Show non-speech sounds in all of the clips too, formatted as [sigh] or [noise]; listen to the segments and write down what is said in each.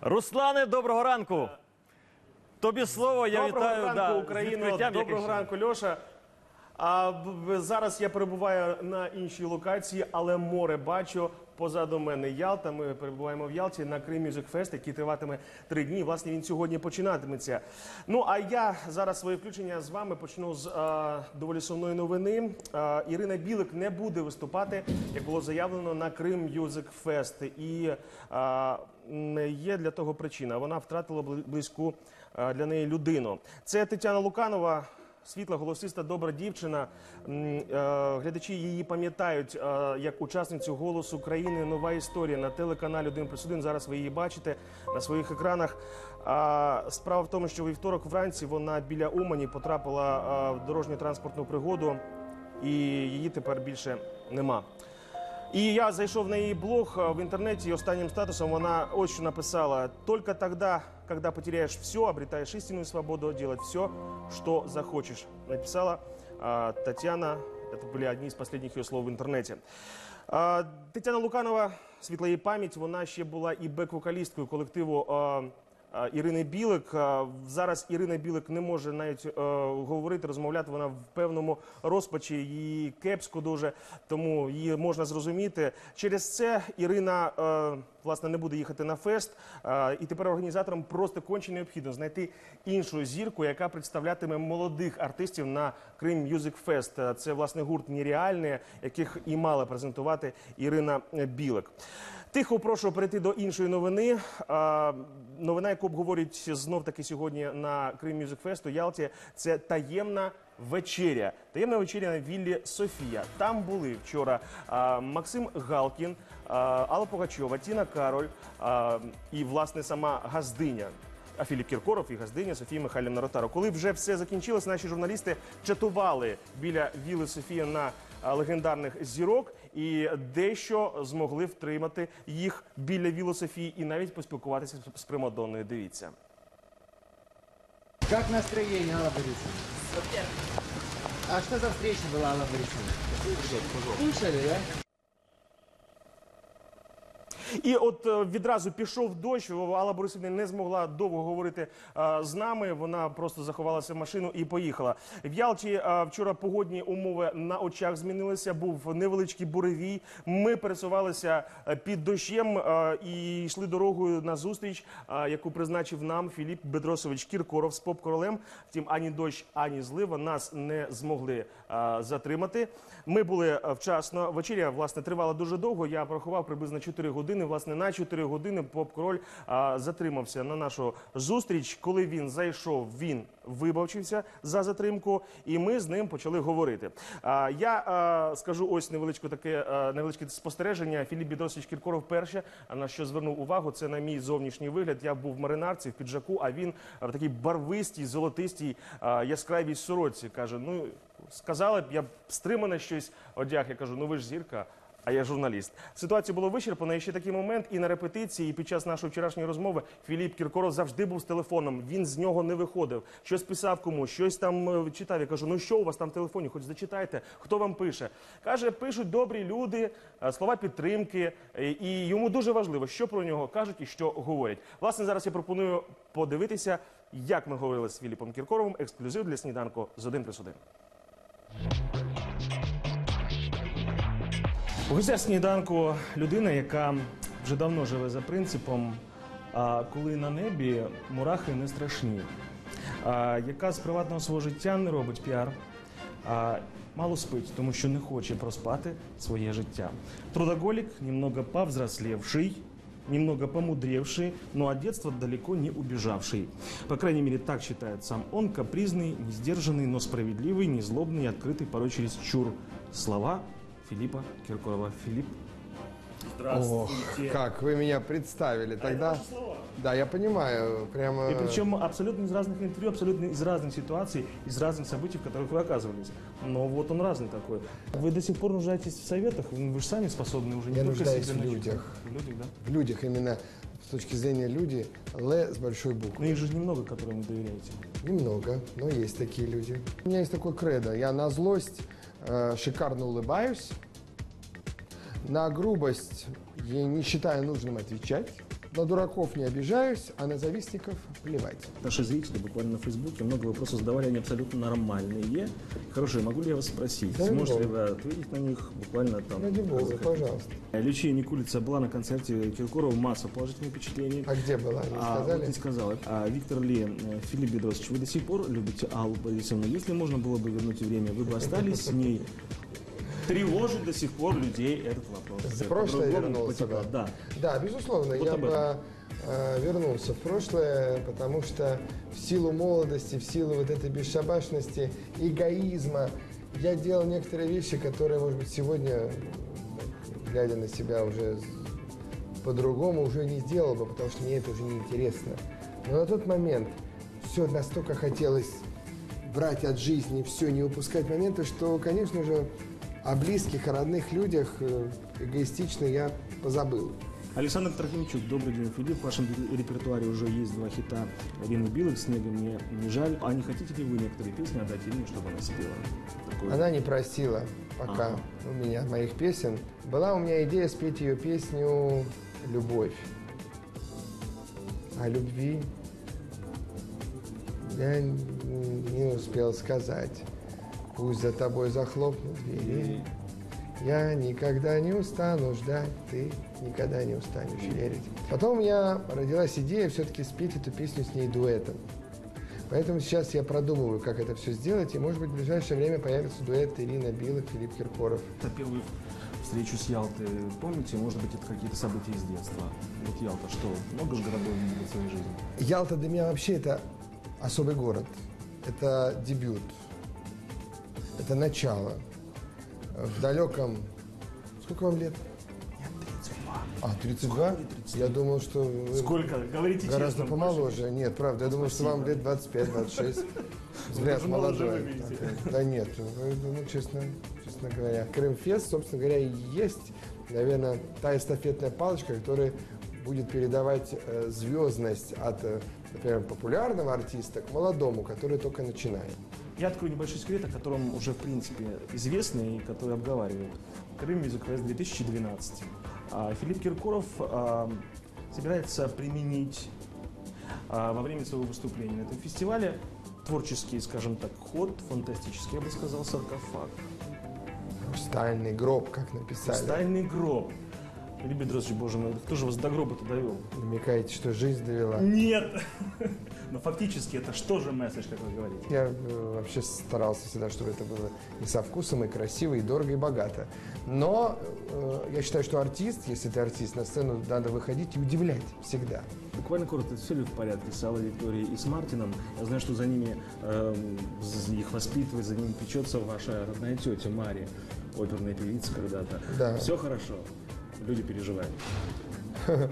Руслане, доброго ранку. Тобі слово, я Доброго вітаю ранку, да, з Доброго ранку, Льоша. А зараз я перебуваю на іншій локації, але море бачу. Позаду мене Ялта. Ми перебуваємо в Ялті на Крим Music Fest, який триватиме три дні. Власне, він сьогодні починатиметься. Ну а я зараз своє включення з вами почну з а, доволі сумної новини. А, Ірина Білик не буде виступати, як було заявлено на Крим Music Fest. І а, м, є для того причина. Вона втратила близьку для неї людину. Це Тетяна Луканова. Світла, голосиста, добра дівчина. Е, Глядачі її пам'ятають е, як учасницю голосу країни Нова історія на телеканалі 1 плюс 1. Зараз ви її бачите на своїх екранах. Справа в тому, що вівторок вранці вона біля Умані потрапила е, в дорожню транспортну пригоду, і її тепер більше нема. І я зайшов на її блог в інтернеті, і останнім статусом вона ось що написала: «Только тогда, когда потеряешь все, обретаешь истинную свободу делать все, что захочешь». Написала а, Татьяна. Это были одни из последних ее слов в интернете. А, Тетяна Луканова, світла пам'ять, вона ще була і бек-вокалісткою колективу а, Ірини Білик. Зараз Ірина Білик не може навіть е, говорити, розмовляти. Вона в певному розпачі, їй кепсько дуже, тому її можна зрозуміти. Через це Ірина е, власне не буде їхати на фест. Е, і тепер організаторам просто конче необхідно знайти іншу зірку, яка представлятиме молодих артистів на Крим Fest. Е, Це власне гурт Нереальне, яких і мала презентувати Ірина Білик. Тихо прошу перейти до іншої новини. Новина, яку обговорюють знов таки сьогодні на Крим Music Fest у Ялті, це таємна вечеря. Таємна вечеря на віллі Софія. Там були вчора а, Максим Галкін, а, Алла Пугачова, Тіна Кароль а, і власне сама газдиня. А Філіп Кіркоров і газдиня Софія Михайлівна Ротаро. Коли вже все закінчилось, наші журналісти чатували біля віли Софія на легендарних зірок і дещо змогли втримати їх біля Вілософії і навіть поспілкуватися з Примадонною. Дивіться. Как настроение, Алла Борисовна? Супер. А что за встреча была, Алла Борисовна? Слушали, да? І от е, відразу пішов дощ. Алла Борисівна не змогла довго говорити е, з нами. Вона просто заховалася в машину і поїхала. В Ялті е, вчора погодні умови на очах змінилися. Був невеличкий буревій. Ми пересувалися під дощем і йшли дорогою на зустріч, яку призначив нам Філіп Бедросович Кіркоров з поп-королем. Втім, ані дощ, ані злива нас не змогли затримати. Ми були вчасно. Вечеря власне тривала дуже довго. Я порахував приблизно 4 години. Власне, на 4 години поп-король а, затримався на нашу зустріч. Коли він зайшов, він вибавчився за затримку, і ми з ним почали говорити. А, я а, скажу ось невеличке таке а, невеличке спостереження. Філіп Бідосович Кіркоров перше, на що звернув увагу, це на мій зовнішній вигляд. Я був в маринарці в піджаку, а він в такій барвистій, золотистій, а, яскравій сорочці. каже: ну сказали б, я б стримане щось одяг. Я кажу, ну ви ж зірка. А я журналіст. Ситуація була вичерпана. І ще такий момент. І на репетиції, і під час нашої вчорашньої розмови Філіп Кіркоров завжди був з телефоном. Він з нього не виходив. Щось писав комусь, щось там е, читав. Я кажу, ну що у вас там в телефоні? Хоч зачитайте, хто вам пише. Каже, пишуть добрі люди, е, слова підтримки. е, І йому дуже важливо, що про нього кажуть і що говорять. Власне, зараз я пропоную подивитися, як ми говорили з Філіпом Кіркоровим. Ексклюзив для сніданку з 1 плюс 1. У гостях сніданку людина, яка вже давно живе за принципом, а коли на небі мурахи не страшні, а, яка з приватного свого життя не робить піар, а мало спить, тому що не хоче проспати своє життя. Трудоголик, немного повзрослевший, немного помудревший, но от детства далеко не убежавший. По крайней мере, так считает сам он, капризный, не сдержанный, но справедливый, не злобный и открытый порой через чур. Слова Филиппа Киркорова. Филипп, Ох, как вы меня представили. Тогда, да, я понимаю, прямо. И причем абсолютно из разных интервью, абсолютно из разных ситуаций, из разных событий, в которых вы оказывались. Но вот он разный такой. Вы до сих пор нуждаетесь в советах? Вы же сами способны уже не Я только нуждаюсь себе в людях. В людях, да? в людях именно с точки зрения люди, Л с большой Но буквы. их же немного, которым вы доверяете. Немного, но есть такие люди. У меня есть такой кредо. Я на злость шикарно улыбаюсь. На грубость я не считаю нужным отвечать. На дураков не обижаюсь, а на завистников плевать. Наши зрители буквально на Фейсбуке много вопросов задавали, они абсолютно нормальные. Хорошо, могу ли я вас спросить, Да, сможете ли вы ответить на них буквально там? Ради бога, пожалуйста. Лючия Никулица была на концерте Киркорова, масса положительных впечатлений. А где была, не А, вот не сказала. А, Виктор Ли, э, Филипп Бедросович, вы до сих пор любите Аллу Борисовну? Если можно было бы вернуть время, вы бы остались с ней? Тревожит до сих пор людей этот вопрос. За прошлое вернулся, да. Да. Да, безусловно, Вот я бы э, вернулся в прошлое, потому что в силу молодости, в силу вот этой бесшабашности, эгоизма, я делал некоторые вещи, которые, может быть, сегодня, глядя на себя уже по-другому, уже не сделал бы, потому что мне это уже не интересно. Но на тот момент все настолько хотелось брать от жизни, все, не упускать моменты, что, конечно же, о близких, о родных людях э, эгоистично я позабыл. Александр Трофимчук, добрый день, Филипп. В вашем репертуаре уже есть два хита Ирины Билык, «Снега мне не жаль». А не хотите ли вы некоторые песни отдать Ирине, чтобы она спела? Такое- Она не просила пока Ага. у меня моих песен. Была у меня идея спеть ее песню «Любовь». О любви я не успел сказать. Пусть за тобой захлопнут двери. Я никогда не устану ждать, ты никогда не устанешь верить. Потом у меня родилась идея все-таки спеть эту песню с ней дуэтом. Поэтому сейчас я продумываю, как это все сделать, и, может быть, в ближайшее время появится дуэт Ирина Билок, Филипп Киркоров. Это первую встречу с Ялтой. Помните, может быть, это какие-то события из детства? Вот Ялта, что? Много же городов в своей жизни? Ялта для меня вообще это особый город. Это дебют. Это начало. В далеком... Сколько вам лет? А, 32? Я думал, что вы Сколько? Говорите гораздо честно. помоложе. Нет, правда, я думал, что вам лет 25-26. [laughs] Взгляд молодой. Да нет, вы, ну, честно, честно говоря. Крымфест, собственно говоря, и есть, наверное, та эстафетная палочка, которая будет передавать э, звездность от, э, например, популярного артиста к молодому, который только начинает. Я открою небольшой секрет, о котором уже, в принципе, известно и который обговаривают. Крым Music Fest 2012. А Филипп Киркоров а, собирается применить а, во время своего выступления на этом фестивале творческий, скажем так, ход, фантастический, я бы сказал, саркофаг. Стальный гроб, как написали. Стальный гроб. Филипп Бедросович, боже мой, кто же вас до гроба-то довел? Намекаете, что жизнь довела. Нет! [laughs] Но фактически это что же месседж, как вы говорите? Я э, вообще старался всегда, чтобы это было и со вкусом, и красиво, и дорого, и богато. Но э, я считаю, что артист, если ты артист, на сцену надо выходить и удивлять всегда. Буквально коротко, все ли в порядке с Аллой Викторией и с Мартином? Я знаю, что за ними эм, з- их воспитывает, за ними печется ваша родная тетя Мария, оперная певица когда-то. Да. Все хорошо. Люди переживают. [laughs]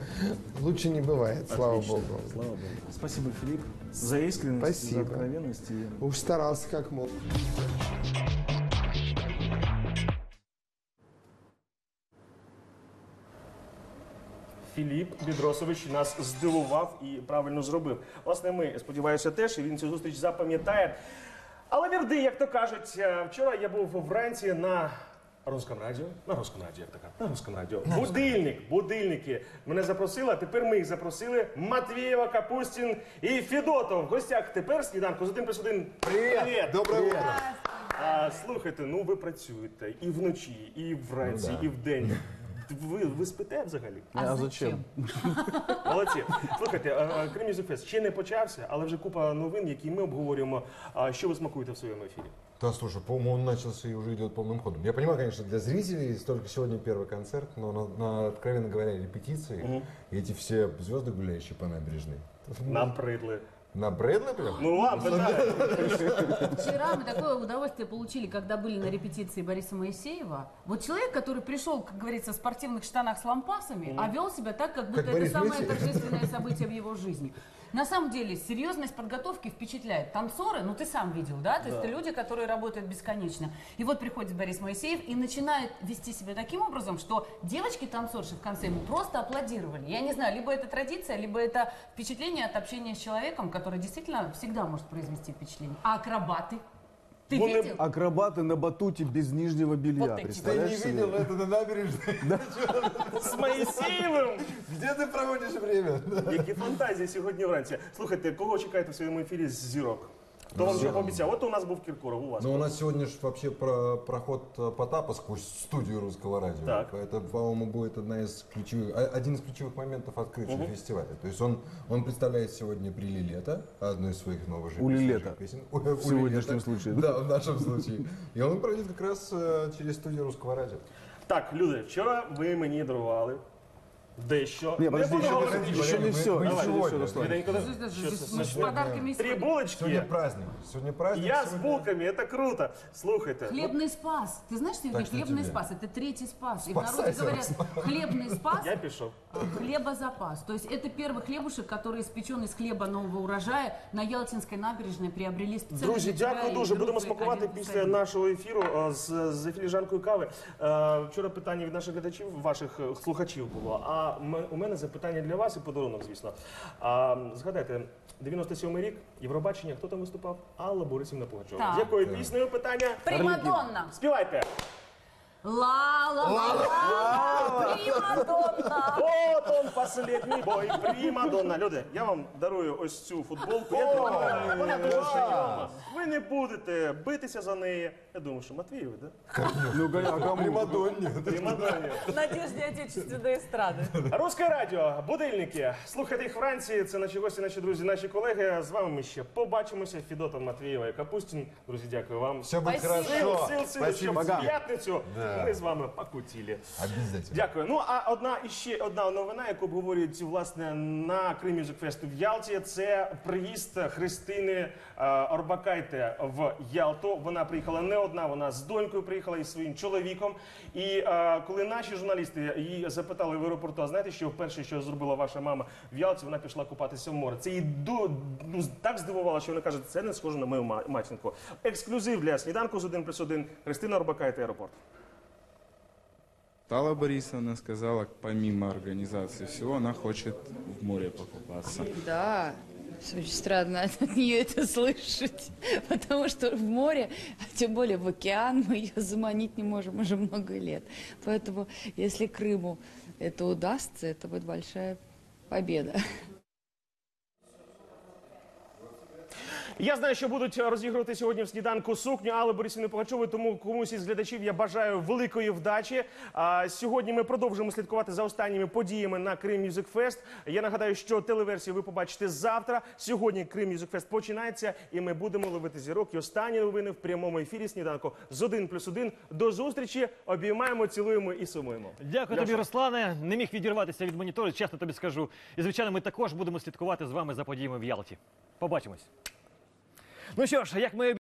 Лучше не бывает, слава Отлично. богу. Слава богу. Спасибо, Филипп, за искренность, Спасибо. за откровенность. И Уж старался как мог. Філіп Бідросович нас здивував і правильно зробив. Власне, ми сподіваюся теж, і він цю зустріч запам'ятає. Але вірди, як то кажуть, е, вчора я був вранці на Русском радіо. На Русском радіо, як така? На Русском радіо. Будильник, будильники. Мене запросили, а тепер ми їх запросили. Матвієва, Капустін і Федотов. В гостях тепер сніданку з один плюс один. Привіт! Доброе утро. А, слухайте, ну ви працюєте і вночі, і вранці, і вдень. Ви, ви спите взагалі? А зачем? [laughs] Молодці. Слухайте, а, а, Крим Music Fest ще не почався, але вже купа новин, які ми обговорюємо. А що ви смакуєте в своєму ефірі? Да, слушай, по-моему, он начался и уже идет полным ходом. Я понимаю, конечно, для зрителей только сегодня первый концерт, но на, на, откровенно говоря, репетиции, и эти все звезды, гуляющие по набережной. Нам придли. На Брэдли прям? Ну вам питаю. Вчера мы такое удовольствие получили, когда были на репетиции Бориса Моисеева. Вот человек, который пришел, как говорится, в спортивных штанах с лампасами, а вел себя так, как будто это самое торжественное событие в его жизни. На самом деле, серьезность подготовки впечатляет. Танцоры, ну ты сам видел, да? То есть это люди, которые работают бесконечно. И вот приходит Борис Моисеев и начинает вести себя таким образом, что девочки-танцорши в конце ему просто аплодировали. Я не знаю, либо это традиция, либо это впечатление от общения с человеком, который действительно всегда может произвести впечатление. А акробаты? Ты Вони- видел? Акробаты на батуте без нижнего белья. Вот эти. Ты Представляешь не себе? видел это на набережной? З [laughs] Моїсеєвим! Где ты проводишь время? Які фантазії сьогодні вранці. Слухайте, кого чекаєте в своєму ефірі з зірок? Хто вам що пообіцяв? От у нас був Кіркоров, у вас. Ну, у нас сегодня же вообще про проход э, Потапа сквозь студию русского радио. Так. Это, по-моему, будет одна из ключевых, а- один из ключевых моментов открытия фестиваля. То есть он, он представляет сегодня «Брили лето», одну из своих новых же У свежих Лилета. песен. У- у В сегодняшнем Лилета. случае. Да, в нашем случае. И он пройдет как раз э, через студию русского радио. Так, люди, вчора ви мені дарували дещо. Не, подожди, буду еще, говорити, еще що. не все. мы Еще не сегодня. все, Руслан. Швиденько, да? Что это Що за- це с значить? подарками из Три Франции? булочки. Сегодня праздник. Сегодня праздник. Я з сегодня- булками, це круто. Слухайте. ну, Хлебный спас. Ты знаешь, Сергей, Так что хлебный тебе? спас. Это третий спас. И в народе Спасайся, говорят, хлебный спас, Я пішов. хлебозапас. То есть это первый хлебушек, который испечен из хлеба нового урожая на Ялтинской набережной приобрели специально Друзі, для тебя дякую и дуже. друг Будемо твой смакувати Олег після Владимирович. нашого ефіру е, з, з філіжанкою кави. Е, Вчора питання від наших глядачів, ваших е, слухачів було. А м- у мене запитання для вас і подарунок, звісно. А, згадайте, 97-й рік, Євробачення, хто там виступав? Алла Борисівна Пугачова. Так. З якою піснею питання? Примадонна. Співайте. Ла ла ла Примадонна. Вот он, последній бой, примадонна. Люди, я вам дарую ось цю футболку. Я думаю, вона дуже знайома. Ви не будете битися за неї. Я думаю, що Матвієві, да? Ну, а кому? Примадонне. Примадонні. Надежде отечественной эстрады. Русське радіо, будильники. Слухайте їх вранці. Це наші гості, наші друзі, наші колеги. З вами ми ще побачимося. Фідота Матвієва і Капустін. Друзі, дякую вам. Все Спасибо. Сил, хорошо. сил, сил, щоб Спасибо. в п'ятницю ми з вами покутіли. Обязательно. Дякую. Ну а одна іще одна новина, яку обговорюють власне на Крим Music Fest в Ялті. Це приїзд Христини е, Орбакайте в Ялту. Вона приїхала не одна, вона з донькою приїхала із своїм чоловіком. І е, коли наші журналісти її запитали в аеропорту, а знаєте, що вперше, що зробила ваша мама в Ялті, вона пішла купатися в море. Це її ду, ну, так здивувало, що вона каже, це не схоже на мою матінку. Ексклюзив для сніданку з 1 плюс 1. Христина Орбакайте, аеропорт. Тала Борисовна сказала, помимо организации всего, она хочет в море покупаться. Да, очень странно [laughs] от нее это слышать, потому что в море, а тем более в океан, мы ее заманить не можем уже много лет. Поэтому, если Крыму это удастся, это будет большая победа. Я знаю, що будуть розігрувати сьогодні в сніданку сукню Алли Борисівни Пугачової, тому комусь із глядачів я бажаю великої вдачі. А, сьогодні ми продовжуємо слідкувати за останніми подіями на Крим Music Fest. Я нагадаю, що телеверсію ви побачите завтра. Сьогодні Крим Music Fest починається, і ми будемо ловити зірок. І останні новини в прямому ефірі сніданку з 1 плюс 1. До зустрічі. Обіймаємо, цілуємо і сумуємо. Дякую тобі, Руслане. Не міг відірватися від монітору, чесно тобі скажу. І звичайно, ми також будемо слідкувати з вами за подіями в Ялті. Побачимось. Ну що ж, як ми